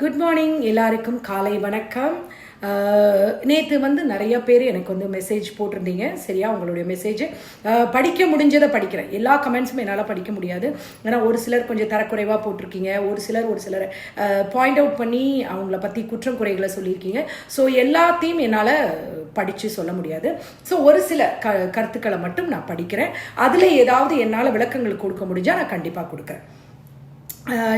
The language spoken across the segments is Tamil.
குட் மார்னிங் எல்லாருக்கும் காலை வணக்கம். நேற்று வந்து நிறைய பேர் எனக்கு வந்து மெசேஜ் போட்டிருந்தீங்க. சரியா? உங்களுடைய மெசேஜ் படிக்க முடிஞ்சதை படிக்கிறேன். எல்லா கமெண்ட்ஸும் என்னால் படிக்க முடியாது. ஏன்னா ஒரு சிலர் கொஞ்சம் தரக்குறைவாக போட்டிருக்கீங்க. ஒரு சிலர் ஒரு சிலர் பாயிண்ட் அவுட் பண்ணி அவங்கள பற்றி குற்றம் குறைகளை சொல்லியிருக்கீங்க. ஸோ எல்லாத்தையும் என்னால் படித்து சொல்ல முடியாது. ஸோ ஒரு சில க கருத்துக்களை மட்டும் நான் படிக்கிறேன். அதில் ஏதாவது என்னால் விளக்கங்கள் கொடுக்க முடிஞ்சால் நான் கண்டிப்பாக கொடுக்குறேன்.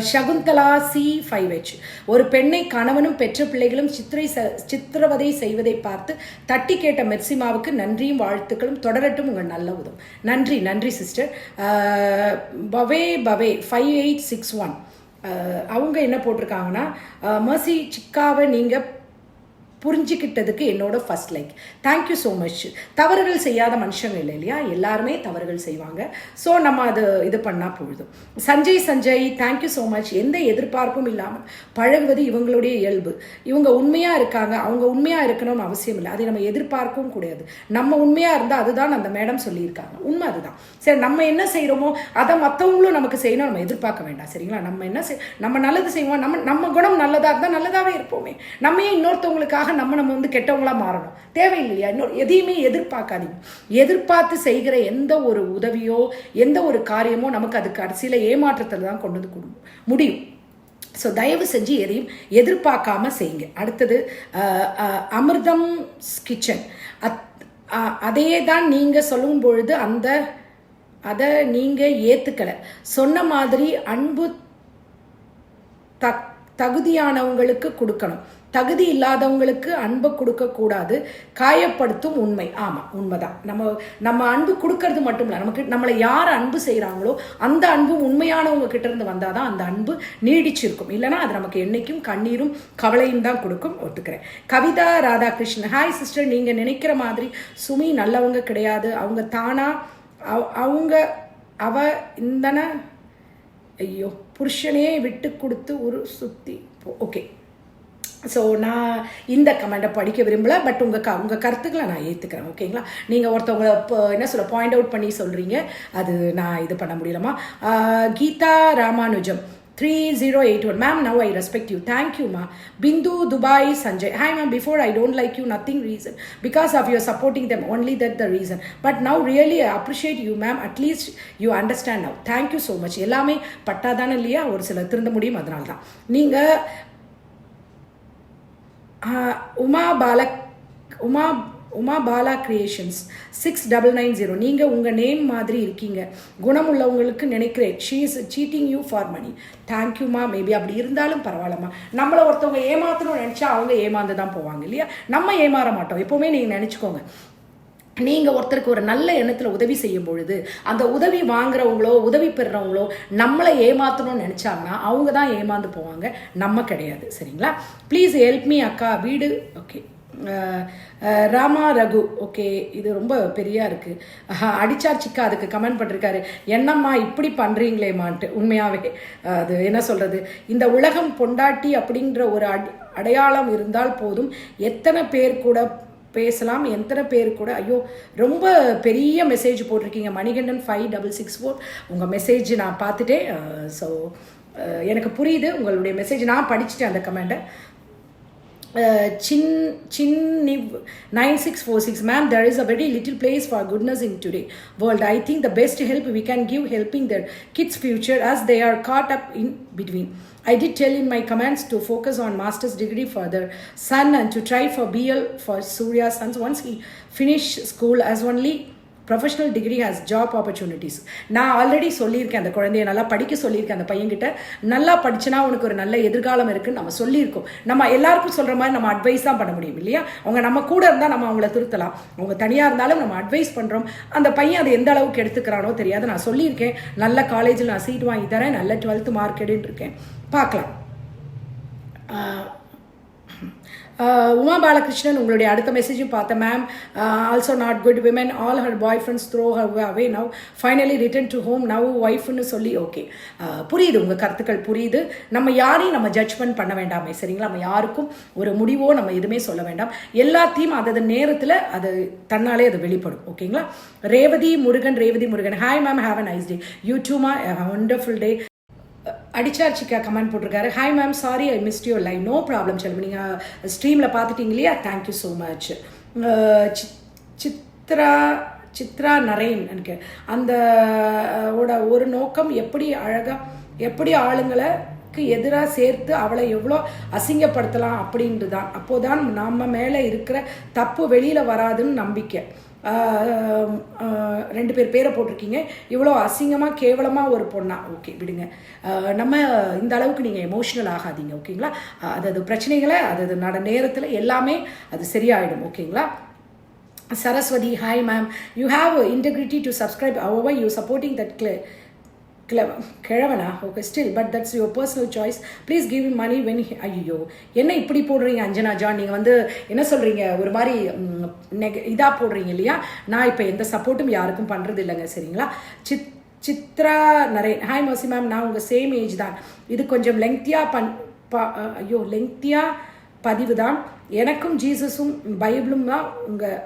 சகுந்தலா சி ஃபைவ் ஹெச் ஒரு பெண்ணை கணவனும் பெற்ற பிள்ளைகளும் சித்திரை ச- சித்திரவதை செய்வதை பார்த்து தட்டி கேட்ட மெர்சிமாவுக்கு நன்றியும் வாழ்த்துக்களும். தொடரட்டும் உங்கள் நல்ல உதவும் நன்றி நன்றி சிஸ்டர் பவே பவே ஃபைவ் எயிட் சிக்ஸ் ஒன் அவங்க என்ன போட்டிருக்காங்கன்னா மர்சி சிக்காவை நீங்கள் புரிஞ்சுக்கிட்டதுக்கு என்னோட first like thank you so much தவறுகள் செய்யாத மனுஷங்க இல்லை இல்லையா? எல்லாருமே தவறுகள் செய்வாங்க. ஸோ நம்ம அது இது பண்ணால் பொழுதும் Sanjay Sanjay thank you so much எந்த எதிர்பார்ப்பும் இல்லாமல் பழகுவது இவங்களுடைய இயல்பு. இவங்க உண்மையாக இருக்காங்க. அவங்க உண்மையாக இருக்கணும்னு அவசியம் இல்லை. அதை நம்ம எதிர்பார்க்கவும் கூடாது. நம்ம உண்மையாக இருந்தால் அதுதான் அந்த மேடம் சொல்லியிருக்காங்க. உண்மை அதுதான். சரி நம்ம என்ன செய்கிறோமோ அதை மற்றவங்களும் நமக்கு செய்யணும். நம்ம எதிர்பார்க்க வேண்டாம். சரிங்களா? நம்ம என்ன செய் நம்ம நல்லது செய்வோம். நம்ம நம்ம குணம் நல்லதாக இருந்தால் நல்லதாகவே இருப்போமே. நம்ம ஏன் இன்னொருத்தவங்களுக்காக நம்ம நம்ம வந்து கெட்டவங்களா மாறணும். தேவையில்லையா? இன்னொரு எதையுமே எதிர்பார்க்காதீங்க. எதிர்பார்த்து செய்கிற எந்த ஒரு உதவியோ எந்த ஒரு காரியமோ நமக்கு அது கடைசியில் ஏமாற்றத்தில் தான் கொண்டு வந்து கொடு- முடியும். ஸோ தயவு செஞ்சு எதையும் எதிர்பார்க்காம செய்யுங்க. அடுத்தது அமிர்தம் கிச்சன். அத் அதையே அதே தான் நீங்கள் சொல்லும் பொழுது அந்த அதை நீங்கள் ஏற்றுக்கலை சொன்ன மாதிரி அன்பு தக் தகுதியானவங்களுக்கு கொடுக்கணும். தகுதி இல்லாதவங்களுக்கு அன்பை கொடுக்கக்கூடாது காயப்படுத்தும் உண்மை. ஆமாம் உண்மைதான். நம்ம நம்ம அன்பு கொடுக்கறது மட்டும் இல்லை நமக்கு நம்மளை யார் அன்பு செய்கிறாங்களோ அந்த அன்பு உண்மையானவங்க கிட்டேருந்து வந்தால் தான் அந்த அன்பு நீடிச்சிருக்கும். இல்லைன்னா அது நமக்கு என்னைக்கும் கண்ணீரும் கவலையும் தான் கொடுக்கும். ஒத்துக்கிறேன். கவிதா ராதாகிருஷ்ணன். ஹாய் சிஸ்டர் நீங்கள் நினைக்கிற மாதிரி சுமி நல்லவங்க கிடையாது. அவங்க தானா அவ- அவங்க அவ இந்தன ஐயோ புருஷனையே விட்டு கொடுத்து ஒரு சுத்தி. ஓகே. ஸோ நான் இந்த கமெண்ட்டை படிக்க விரும்பல பட் உங்கள் க உங்கள் கருத்துக்களை நான் ஏற்றுக்கிறேன் ஓகேங்களா நீங்கள் ஒருத்தவங்க இப்போ என்ன சொல்ல பாயிண்ட் அவுட் பண்ணி சொல்கிறீங்க அது நான் இது பண்ண முடியலமா Geetha Ramanujam three zero eight one ma'am now I respect you thank Bindu Dubai Sanjay hi ma'am before I don't like you nothing reason because of your supporting them only that the reason but now really I appreciate you ma'am at least you understand now thank you so much எல்லாமே பட்டாதானே இல்லையா? ஒரு சில திருந்த முடியும் அதனால தான் நீங்கள் Uma Balak Uma Uma Bala creations six double nine zero நீங்கள் உங்கள் நேம் மாதிரி இருக்கீங்க. குணம் உள்ளவங்களுக்கு நினைக்கிறேன் she is cheating you for money தேங்க்யூமா மேபி அப்படி இருந்தாலும் பரவாயில்லம்மா நம்மளை ஒருத்தவங்க ஏமாத்தணும்னு நினச்சா அவங்க ஏமாந்து தான் போவாங்க இல்லையா? நம்ம ஏமாற மாட்டோம். எப்போவுமே நீங்கள் நினச்சிக்கோங்க. நீங்கள் ஒருத்தருக்கு ஒரு நல்ல எண்ணத்தில் உதவி செய்யும் பொழுது அந்த உதவி வாங்குறவங்களோ உதவி பெறுறவங்களோ நம்மளை ஏமாற்றணும்னு நினச்சாங்கன்னா அவங்க தான் ஏமாந்து போவாங்க. நம்ம கிடையாது. சரிங்களா? ப்ளீஸ் ஹெல்ப் மீ அக்கா. வீடு ஓகே ராமா ரகு. ஓகே இது ரொம்ப பெரியா இருக்கு. அடிச்சார் சிக்கா. அதுக்கு கமெண்ட் பண்ணிருக்காரு. என்னம்மா இப்படி பண்றீங்களேமான்ட்டு. உண்மையாவே அது என்ன சொல்றது? இந்த உலகம் பொண்டாட்டி அப்படின்ற ஒரு அடி அடையாளம் இருந்தால் போதும். எத்தனை பேர் கூட பேசலாம். எத்தனை பேர் கூட ஐயோ ரொம்ப பெரிய மெசேஜ் போட்டிருக்கீங்க. Manikandan five double six four உங்கள் மெசேஜ் நான் பார்த்துட்டேன். ஸோ எனக்கு புரியுது. உங்களுடைய மெசேஜ் நான் படிச்சுட்டேன் அந்த கமெண்ட்டை Uh, chin chin niv 9646 ma'am there is a very little place for goodness in today world. I think the best help we can give helping their kids future as they are caught up in between. I did tell in my comments to focus on master's degree for their son and to try for bl for surya's sons. Once he finish school as only professional degree has job opportunities நான் ஆல்ரெடி சொல்லியிருக்கேன் அந்த குழந்தைய நல்லா படிக்க சொல்லியிருக்கேன் அந்த பையன்கிட்ட. நல்லா படிச்சுனா உனக்கு ஒரு நல்ல எதிர்காலம் இருக்குன்னு நம்ம சொல்லியிருக்கோம். நம்ம எல்லாருக்கும் சொல்கிற மாதிரி நம்ம அட்வைஸ் தான் பண்ண முடியும் இல்லையா? அவங்க நம்ம கூட இருந்தால் நம்ம அவங்கள திருத்தலாம். அவங்க தனியாக இருந்தாலும் நம்ம அட்வைஸ் பண்ணுறோம் அந்த பையன் அதை எந்த அளவுக்கு எடுத்துக்கிறானோ தெரியாது. நான் சொல்லியிருக்கேன் நல்ல காலேஜில் நான் சீட் வாங்கி தரேன் நல்ல டுவெல்த்து மார்க் எடுன்னு இருக்கேன் பார்க்கலாம் Uh, உமா பாலகிருஷ்ணன் உங்களுடைய அடுத்த மெசேஜும் பார்த்தேன் ma'am also not good women all her boy friends throw her away now finally return to home now ஒய்ஃப்னு சொல்லி ஓகே uh, புரியுது உங்கள் கருத்துக்கள் புரியுது. நம்ம யாரையும் நம்ம ஜட்ஜ்மெண்ட் பண்ண வேண்டாமே சரிங்களா? நம்ம யாருக்கும் ஒரு முடிவோ நம்ம எதுவுமே சொல்ல வேண்டாம். எல்லாத்தையும் அதது நேரத்தில் அது தன்னாலே அது வெளிப்படும் ஓகேங்களா Revathi Murugan Revathi Murugan. Hi ma'am have a nice day you too மா ஒண்டர்ஃபுல் டே அடிச்சார் சிக்கா கமெண்ட் போட்டிருக்காரு. Hi ma'am sorry I missed your live no problem Selvam. நீங்கள் ஸ்ட்ரீமில் uh, பார்த்துட்டீங்க இல்லையா thank you so much uh, Chithra Chithra Naren எனக்கு. அந்த uh, ஓட ஒரு நோக்கம் எப்படி அழகாக எப்படி ஆளுங்களை அவளுக்கு எதிராக சேர்த்து அவளை எவ்வளோ அசிங்கப்படுத்தலாம் அப்படின்ட்டு தான் அப்போதான் நம்ம மேலே இருக்கிற தப்பு வெளியில் வராதுன்னு நம்பிக்கை. ரெண்டு பேர் பேரை போட்டிருக்கீங்க. இவ்வளோ அசிங்கமாக கேவலமாக ஒரு பொண்ணா. ஓகே விடுங்க. நம்ம இந்த அளவுக்கு நீங்கள் எமோஷ்னல் ஆகாதீங்க ஓகேங்களா? அது அது பிரச்சனைகளை அது நட நேரத்தில் எல்லாமே அது சரியாயிடும் ஓகேங்களா? Saraswathi hi ma'am you have integrity to subscribe our you supporting that clay கிழவனா? Okay still but that's your personal choice please give money when ஐயோ என்ன இப்படி போடுறீங்க அஞ்சனா ஜான்? நீங்கள் வந்து என்ன சொல்கிறீங்க ஒரு மாதிரி நெக இதாக போடுறீங்க இல்லையா? நான் இப்போ எந்த சப்போர்ட்டும் யாருக்கும் பண்ணுறது இல்லைங்க சரிங்களா? சித் சித்ரா நரேன் ஹாய் மோசி மேம் நான் உங்கள் சேம் ஏஜ் தான். இது கொஞ்சம் லெங்க்தியாக பண் பா ஐயோ லெங்க்தியாக பதிவு தான். எனக்கும் ஜீசஸும் பைபிளும் தான் உங்கள்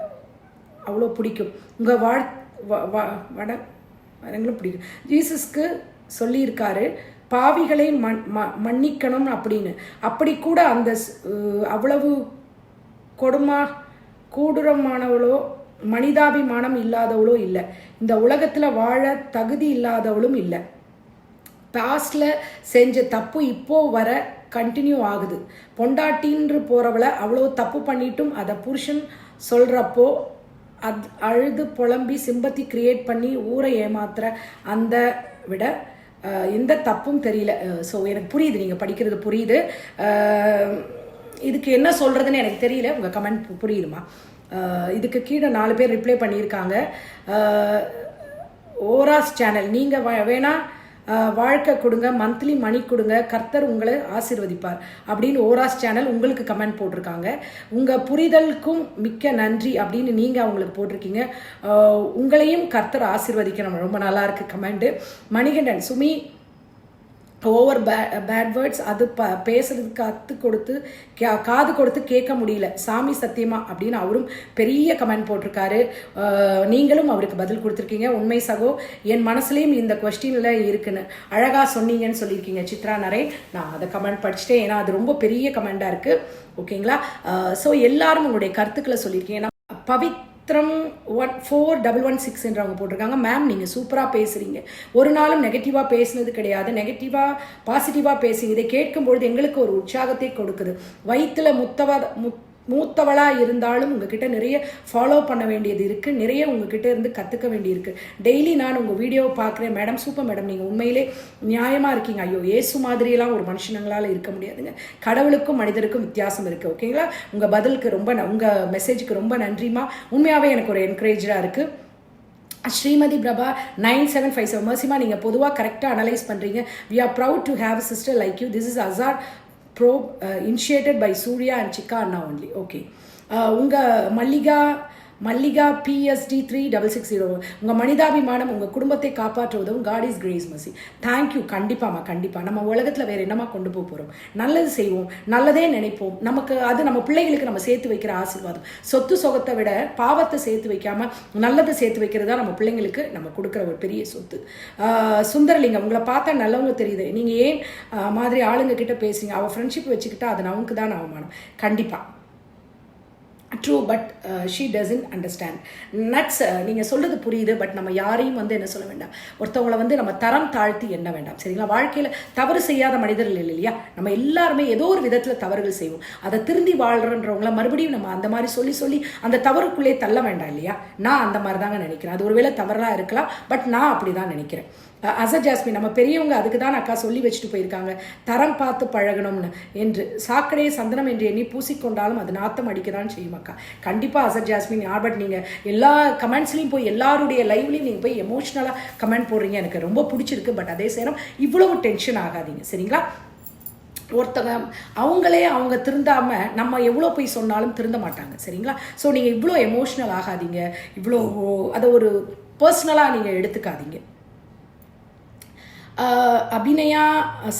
அவ்வளோ பிடிக்கும். உங்கள் வாழ் வ- வட எங்களும் பிடிக்கும். ஜீசஸ்க்கு சொல்லியிருக்காரு பாவிகளை மன் ம மன்னிக்கணும் அப்படின்னு. அப்படி கூட அந்த அவ்வளவு கொடுமா கூடுரமானவளோ மனிதாபிமானம் இல்லாதவளோ இல்லை. இந்த உலகத்தில் வாழ தகுதி இல்லாதவளும் இல்லை. பாஸ்டில் செஞ்ச தப்பு இப்போ வர கண்டினியூ ஆகுது. பொண்டாட்டின்று போகிறவளை அவ்வளோ தப்பு பண்ணிட்டும் அதை புருஷன் சொல்கிறப்போ அது அழுது புலம்பி சிம்பத்தி கிரியேட் பண்ணி ஊரை ஏமாத்துற அந்த விட எந்த தப்பும் தெரியல. ஸோ எனக்கு புரியுது நீங்கள் படிக்கிறது புரியுது. இதுக்கு என்ன சொல்கிறதுன்னு எனக்கு தெரியல. உங்கள் கமெண்ட் புரியுதுமா? இதுக்கு கீழே நாலு பேர் ரிப்ளை பண்ணியிருக்காங்க. ஓராஸ் சேனல் நீங்கள் வேணால் வாழ்க்கை கொடுங்க மந்த்லி மணி கொடுங்க கர்த்தர் உங்களை ஆசிர்வதிப்பார் அப்படின்னு ஓராஸ் சேனல் உங்களுக்கு கமெண்ட் போட்டிருக்காங்க. உங்கள் புரிதலுக்கும் மிக்க நன்றி அப்படின்னு நீங்கள் அவங்களுக்கு போட்டிருக்கீங்க. உங்களையும் கர்த்தர் ஆசிர்வதிக்கணும். ரொம்ப நல்லா இருக்கு கமெண்ட். மணிகண்டன் சுமி ஓவர் பே பேட் வேர்ட்ஸ் அது ப பேசுறதுக்கு கற்று கொடுத்து கே காது கொடுத்து கேட்க முடியல. சாமி சத்தியமா அப்படின்னு அவரும் பெரிய கமெண்ட் போட்டிருக்காரு. நீங்களும் அவருக்கு பதில் கொடுத்துருக்கீங்க. உண்மை சகோ என் மனசுலேயும் இந்த கொஸ்டினில் இருக்குன்னு. அழகாக சொன்னீங்கன்னு சொல்லியிருக்கீங்க. சித்ரா நரே நான் அதை கமெண்ட் படிச்சுட்டேன். ஏன்னா அது ரொம்ப பெரிய கமெண்டாக இருக்குது ஓகேங்களா ஸோ எல்லாரும் உங்களுடைய கருத்துக்களை சொல்லியிருக்கீங்க. Pavith Pavithram one four double one சிக்ஸ்ன்றவங்க போட்டிருக்காங்க. மேம் நீங்கள் சூப்பராக பேசுகிறீங்க ஒரு நாளும் நெகட்டிவாக பேசுனது கிடையாது. நெகட்டிவாக பாசிட்டிவாக பேசுங்க. இதை கேட்கும்பொழுது எங்களுக்கு ஒரு உற்சாகத்தை கொடுக்குது. வயிற்றில் முத்தவ முத் மூத்தவளாக இருந்தாலும் உங்ககிட்ட நிறைய ஃபாலோ பண்ண வேண்டியது இருக்குது நிறைய உங்ககிட்ட இருந்து கற்றுக்க வேண்டியிருக்கு. டெய்லி நான் உங்கள் வீடியோவை பார்க்குறேன் மேடம் சூப்பர் மேடம் நீங்கள் உண்மையிலே நியாயமாக இருக்கீங்க. ஐயோ ஏசு மாதிரியெல்லாம் ஒரு மனுஷனங்களால் இருக்க முடியாதுங்க. கடவுளுக்கும் மனிதருக்கும் வித்தியாசம் இருக்குது ஓகேங்களா உங்கள் பதிலுக்கு ரொம்ப உங்கள் மெசேஜுக்கு ரொம்ப நன்றிமா உண்மையாகவே எனக்கு ஒரு என்கரேஜாக இருக்குது Srimathi Prabha nine seven five seven மர்சிமா நீங்கள் பொதுவாக கரெக்டாக அனலைஸ் பண்ணுறீங்க we are proud to have sister like you this is Azhar bro initiated by Surya and Chikka anna only okay உங்கள் Mallika Mallika PST three double six zero உங்கள் மனிதாபிமானம் உங்கள் குடும்பத்தை காப்பாற்றுவதும் God is grace mercy thank you கண்டிப்பாம்மா கண்டிப்பாக நம்ம உலகத்தில் வேறு என்னமா கொண்டு போக போகிறோம் நல்லது செய்வோம். நல்லதே நினைப்போம். நமக்கு அது நம்ம பிள்ளைகளுக்கு நம்ம சேர்த்து வைக்கிற ஆசீர்வாதம். சொத்து சொகத்தை விட பாவத்தை சேர்த்து வைக்காம நல்லதை சேர்த்து வைக்கிறது தான் நம்ம பிள்ளைங்களுக்கு நம்ம கொடுக்குற ஒரு பெரிய சொத்து. சுந்தரலிங்கம் உங்களை பார்த்தா நல்லவங்க தெரியுது. நீங்கள் ஏன் மாதிரி ஆளுங்க கிட்ட பேசுங்க அவள் ஃப்ரெண்ட்ஷிப் வச்சுக்கிட்டா அது நமக்கு தான் அவமானம். கண்டிப்பாக true but she doesn't understand nuts நீங்கள் சொல்றது புரியுது பட் நம்ம யாரையும் வந்து என்ன சொல்ல வேண்டாம். ஒருத்தவங்களை வந்து நம்ம தரம் தாழ்த்தி எண்ண வேண்டாம். சரிங்களா? வாழ்க்கையில் தவறு செய்யாத மனிதர்கள் இல்லை இல்லையா? நம்ம எல்லாருமே ஏதோ ஒரு விதத்தில் தவறுகள் செய்வோம். அதை திருந்தி வாழ்கிறன்றவங்கள மறுபடியும் நம்ம அந்த மாதிரி சொல்லி சொல்லி அந்த தவறுக்குள்ளே தள்ள வேண்டாம் இல்லையா? நான் அந்த மாதிரி தாங்க நினைக்கிறேன். அது ஒருவேளை தவறாக இருக்கலாம் பட் நான் அப்படி தான் நினைக்கிறேன். அசர் ஜாஸ்மின் நம்ம பெரியவங்க அதுக்கு தான் அக்கா சொல்லி வச்சுட்டு போயிருக்காங்க. தரம் பார்த்து பழகணும்னு. என்று சாக்கடையை சந்தனம் என்று எண்ணி பூசிக்கொண்டாலும் அது நாத்தம் அடிக்க தான் செய்யும் அக்கா. கண்டிப்பாக அசர் ஜாஸ்மின் ஆர்பட் நீங்கள் எல்லா கமெண்ட்ஸ்லையும் போய் எல்லாருடைய லைவ்லையும் நீங்கள் போய் எமோஷ்னலாக கமெண்ட் போடுறீங்க. எனக்கு ரொம்ப பிடிச்சிருக்கு. பட் அதே நேரம் இவ்வளவு டென்ஷன் ஆகாதீங்க. சரிங்களா? ஒருத்தங்க அவங்களே அவங்க திருந்தாம நம்ம எவ்வளோ போய் சொன்னாலும் திருந்த மாட்டாங்க. சரிங்களா? ஸோ நீங்கள் இவ்வளோ எமோஷ்னல் ஆகாதீங்க. இவ்வளோ அதை ஒரு பர்சனலாக நீங்கள் எடுத்துக்காதீங்க. Abhinaya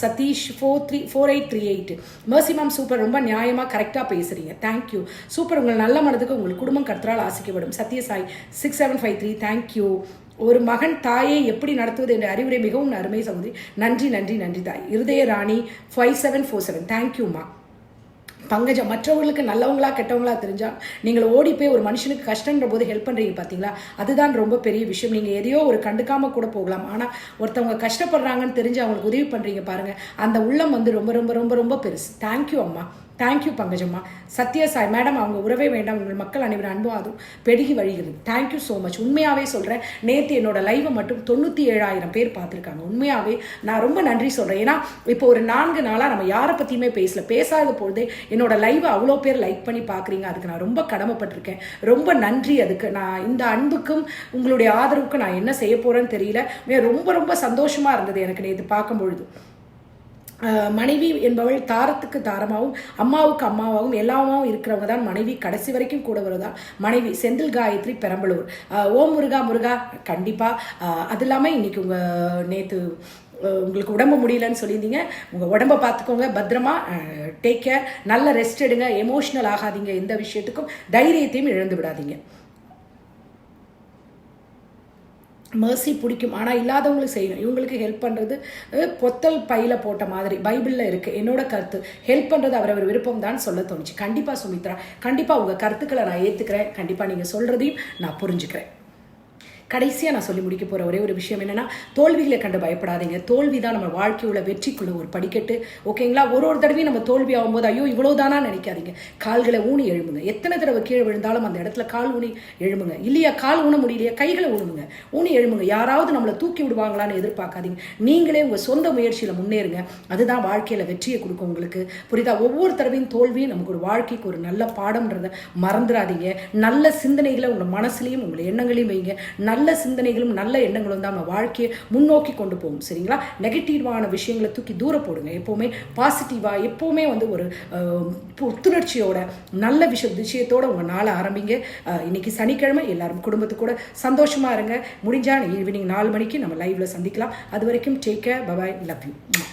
Sathish four three four eight three eight mercy ma'am super ரொம்ப நியாயமாக கரெக்டாக பேசுகிறீங்க தேங்க்யூ சூப்பர் உங்கள் நல்ல மனதுக்கு உங்கள் குடும்பம் கருத்தரால் ஆசிக்கப்படும். Sathyasai six seven five three thank you ஒரு மகன் தாயை எப்படி நடத்துவது என்ற அறிவுரை மிகவும் அருமை சகோதரி. நன்றி நன்றி நன்றி தாய். Irudaya Rani five seven four seven தேங்க்யூம்மா பங்கஜம் மற்றவர்களுக்கு நல்லவங்களா கெட்டவங்களா தெரிஞ்சா நீங்கள் ஓடி போய் ஒரு மனுஷனுக்கு கஷ்டன்ற போது ஹெல்ப் பண்ணுறீங்க பார்த்தீங்களா அதுதான் ரொம்ப பெரிய விஷயம். நீங்கள் எதையோ ஒரு கண்டுக்காமல் கூட போகலாம். ஆனால் ஒருத்தவங்க கஷ்டப்படுறாங்கன்னு தெரிஞ்சு அவங்களுக்கு உதவி பண்ணுறீங்க பாருங்கள் அந்த உள்ளம் வந்து ரொம்ப ரொம்ப ரொம்ப ரொம்ப பெருசு. தேங்க்யூ அம்மா. தேங்க்யூ பங்கஜம்மா சத்யா சாய் மேடம் அவங்க உறவே வேண்டாம். உங்கள் மக்கள் அனைவரும் அன்பும் அதுவும் பெருகி வழிகிறது. தேங்க்யூ ஸோ மச் உண்மையாகவே சொல்கிறேன் நேற்று என்னோட லைவை மட்டும் தொண்ணூற்றி ஏழாயிரம் பேர் பார்த்துருக்காங்க. உண்மையாகவே நான் ரொம்ப நன்றி சொல்கிறேன் ஏன்னா இப்போ ஒரு நான்கு நாளாக நம்ம யாரை பற்றியுமே பேசல. பேசாத பொழுதே என்னோட லைவை அவ்வளோ பேர் லைக் பண்ணி பார்க்குறீங்க. அதுக்கு நான் ரொம்ப கடமைப்பட்டிருக்கேன். ரொம்ப நன்றி அதுக்கு. நான் இந்த அன்புக்கும் உங்களுடைய ஆதரவுக்கும் நான் என்ன செய்ய போகிறேன்னு தெரியல. ரொம்ப ரொம்ப சந்தோஷமாக இருந்தது எனக்கு நேற்று பார்க்கும் பொழுது மனைவி என்பவள் தாரத்துக்கு தாரமாகவும் அம்மாவுக்கு அம்மாவாகவும் எல்லாமாவும் இருக்கிறவங்க தான் மனைவி. கடைசி வரைக்கும் கூட வருதா மனைவி செந்தில் காயத்ரி பெரம்பலூர். ஓம் முருகா முருகா கண்டிப்பாக அது இல்லாமல் இன்றைக்கி உங்கள் நேற்று உங்களுக்கு உடம்பு முடியலன்னு சொல்லியிருந்தீங்க. உங்கள் உடம்ப பார்த்துக்கோங்க பத்திரமா. டேக் கேர் நல்ல ரெஸ்ட் எடுங்க. எமோஷ்னல் ஆகாதீங்க எந்த விஷயத்துக்கும். தைரியத்தையும் இழந்து விடாதீங்க. மேர்சி பிடிக்கும். ஆனால் இல்லாதவங்களுக்கு செய்யணும். இவங்களுக்கு ஹெல்ப் பண்ணுறது பொத்தல் பையில் போட்ட மாதிரி பைபிளில் இருக்குது என்னோட கருத்து. ஹெல்ப் பண்ணுறது அவரவர் விருப்பம் தான் சொல்ல தோணுச்சு. கண்டிப்பாக சுமித்ரா கண்டிப்பாக உங்கள் கருத்துக்களை நான் ஏற்றுக்கிறேன் கண்டிப்பாக நீங்கள் சொல்கிறதையும் நான் புரிஞ்சுக்கிறேன். கடைசியாக நான் சொல்லி முடிக்க போகிற ஒரே ஒரு விஷயம் என்னென்னா தோல்விகளை கண்டு பயப்படாதீங்க. தோல்வி தான் நம்ம வாழ்க்கையுள்ள வெற்றிக்குள்ள ஒரு படிக்கட்டு. ஓகேங்களா? ஒரு ஒரு தடவையும் நம்ம தோல்வி ஆகும்போது ஐயோ இவ்வளோதானா நினைக்காதீங்க. கால்களை ஊனி எழும்புங்க. எத்தனை தடவை கீழே விழுந்தாலும் அந்த இடத்துல கால் ஊனி எழுமுங்க இல்லையா? கால் ஊன முடியலையா? கைகளை ஊனுங்க. ஊனி எழுமுங்க யாராவது நம்மளை தூக்கி விடுவாங்களான்னு எதிர்பார்க்காதீங்க. நீங்களே உங்கள் சொந்த முயற்சியில் முன்னேறுங்க. அதுதான் வாழ்க்கையில் வெற்றியை கொடுக்கும் உங்களுக்கு. புரியுதா? ஒவ்வொரு தடவையும் தோல்வியும் நமக்கு ஒரு வாழ்க்கைக்கு ஒரு நல்ல பாடம்ன்றதை மறந்துடாதீங்க. நல்ல சிந்தனைகளை உங்கள் மனசுலையும் உங்கள் எண்ணங்களையும் வைங்க. நல்ல சிந்தனைகளும் நல்ல எண்ணங்களும் தான் நம்ம வாழ்க்கையை முன்னோக்கி கொண்டு போகும். சரிங்களா? நெகட்டிவான விஷயங்களை தூக்கி தூர போடுங்க. எப்போவுமே பாசிட்டிவாக எப்போவுமே வந்து ஒரு புத்துணர்ச்சியோட நல்ல விஷய விஷயத்தோட உங்கள் நாளை ஆரம்பிங்க. இன்னைக்கு சனிக்கிழமை எல்லாரும் குடும்பத்து கூட சந்தோஷமாக இருங்க. முடிஞ்சா ஈவினிங் நாலு மணிக்கு நம்ம லைவ்ல சந்திக்கலாம். அது வரைக்கும் take care bye bye love you